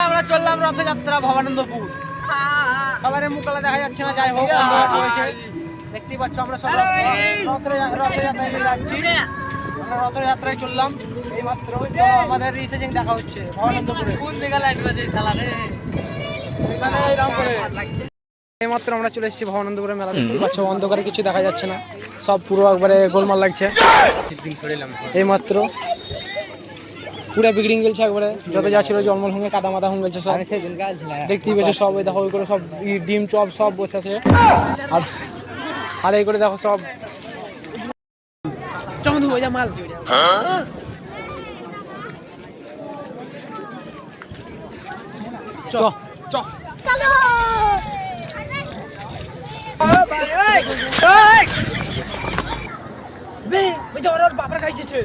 আমরা চললাম রথযাত্রা ভবানন্দপুর সবার মুখলা দেখা যাচ্ছে না যাই হোক পড়েছে দেখতেই পাচ্ছ আমরা সব রথ- রথযাত্রায় চলে যাচ্ছি। আমরা রথযাত্রায় চললাম। এই মাত্র আমাদের রিসেজিং দেখা হচ্ছে ভবানন্দপুরে কোন দিকে লাইট বাজে সালা এইমাত্র আমরা চলে এসেছি ভবানন্দপুরে মেলা। দেখতে পাচ্ছ অন্ধকারে কিছু দেখা যাচ্ছে না। সব পুরো একবারে গোলমাল লাগছে। এইমাত্র পুরো বিগড়িং গেলছে একবারে। যত যা ছিল জন্মল হুঙ্গে কাদা মাদা হুঙ্গে গেছে সব। দেখতেই পেয়েছে সব এই দেখো ওই করে সব ই ডিম চপ সব বসে আছে। আর আর এই করে দেখো সব। চমৎ হয়ে যা মাল। চ চ বে ওই তো ওর বাবার কাছে